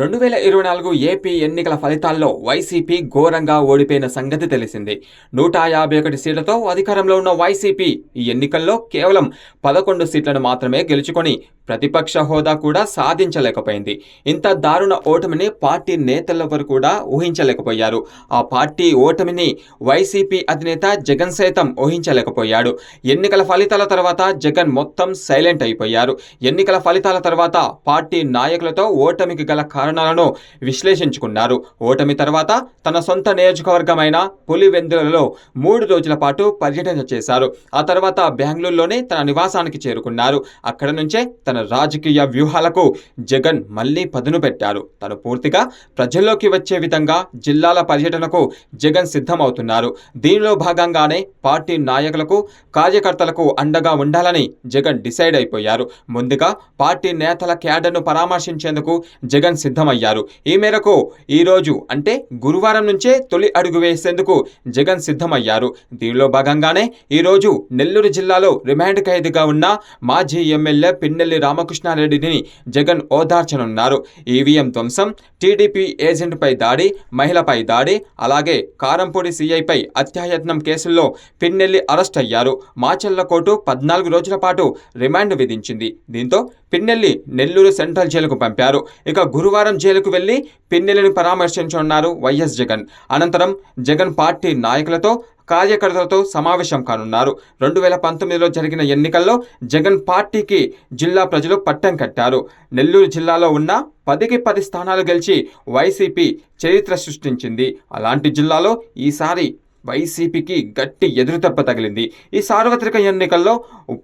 రెండు వేల ఇరవై నాలుగు ఏపీ ఎన్నికల ఫలితాల్లో వైసీపీ ఘోరంగా ఓడిపోయిన సంగతి తెలిసింది. నూట యాభై ఒకటి సీట్లతో అధికారంలో ఉన్న వైసీపీ ఈ ఎన్నికల్లో కేవలం పదకొండు సీట్లను మాత్రమే గెలుచుకొని ప్రతిపక్ష హోదా కూడా సాధించలేకపోయింది. ఇంత దారుణ ఓటమిని పార్టీ నేతలెవరు కూడా ఊహించలేకపోయారు. ఆ పార్టీ ఓటమిని వైసీపీ అధినేత జగన్ సైతం ఊహించలేకపోయాడు. ఎన్నికల ఫలితాల తర్వాత జగన్ మొత్తం సైలెంట్ అయిపోయారు. ఎన్నికల ఫలితాల తర్వాత పార్టీ నాయకులతో ఓటమికి గల కారణాలను విశ్లేషించుకున్నారు. ఓటమి తర్వాత తన సొంత నియోజకవర్గమైన పులివెందులలో మూడు రోజుల పాటు పర్యటన చేశారు. ఆ తర్వాత బెంగళూరులోనే తన నివాసానికి చేరుకున్నారు. అక్కడ నుంచే తన రాజకీయ వ్యూహాలకు జగన్ మళ్ళీ పదును పెట్టారు తను పూర్తిగా ప్రజల్లోకి వచ్చే విధంగా జిల్లాల పర్యటనకు జగన్ సిద్ధమవుతున్నారు. దీనిలో భాగంగానే పార్టీ నాయకులకు కార్యకర్తలకు అండగా ఉండాలని జగన్ డిసైడ్ అయిపోయారు. ముందుగా పార్టీ నేతల క్యాడర్ను పరామర్శించేందుకు జగన్ సిద్ధమయ్యారు. ఈ మేరకు ఈరోజు అంటే గురువారం నుంచే తొలి అడుగు వేసేందుకు జగన్ సిద్ధమయ్యారు. దీనిలో భాగంగానే ఈరోజు నెల్లూరు జిల్లాలో రిమాండ్ ఖైదీగా ఉన్న మాజీ ఎమ్మెల్యే పిన్నెల్లి రామకృష్ణారెడ్డిని జగన్ ఓదార్చనున్నారు. ఈవీఎం ధ్వంసం టీడీపీ ఏజెంట్పై దాడి మహిళపై దాడి అలాగే కారంపూడి సీఐపై హత్యాయత్నం కేసుల్లో పిన్నెల్లి అరెస్ట్ అయ్యారు. మాచల్ల కోర్టు పద్నాలుగు రోజుల పాటు రిమాండ్ విధించింది. దీంతో పిన్నెల్లి నెల్లూరు సెంట్రల్ జైలుకు పంపారు. ఇక గురువారం జైలుకు వెళ్ళి పిన్నెల్లిని పరామర్శించనున్నారు వైఎస్ జగన్. అనంతరం జగన్ పార్టీ నాయకులతో కార్యకర్తలతో సమావేశం కానున్నారు. రెండు వేల పంతొమ్మిదిలో జరిగిన ఎన్నికల్లో జగన్ పార్టీకి జిల్లా ప్రజలు పట్టం కట్టారు. నెల్లూరు జిల్లాలో ఉన్న పదికి పది స్థానాలు గెలిచి వైసీపీ చరిత్ర సృష్టించింది. అలాంటి జిల్లాలో ఈసారి వైసీపీకి గట్టి ఎదురుదెబ్బ తగిలింది. ఈ సార్వత్రిక ఎన్నికల్లో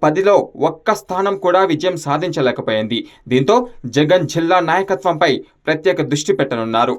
పదిలో ఒక్క స్థానం కూడా విజయం సాధించలేకపోయింది. దీంతో జగన్ జిల్లా నాయకత్వంపై ప్రత్యేక దృష్టి పెట్టనున్నారు.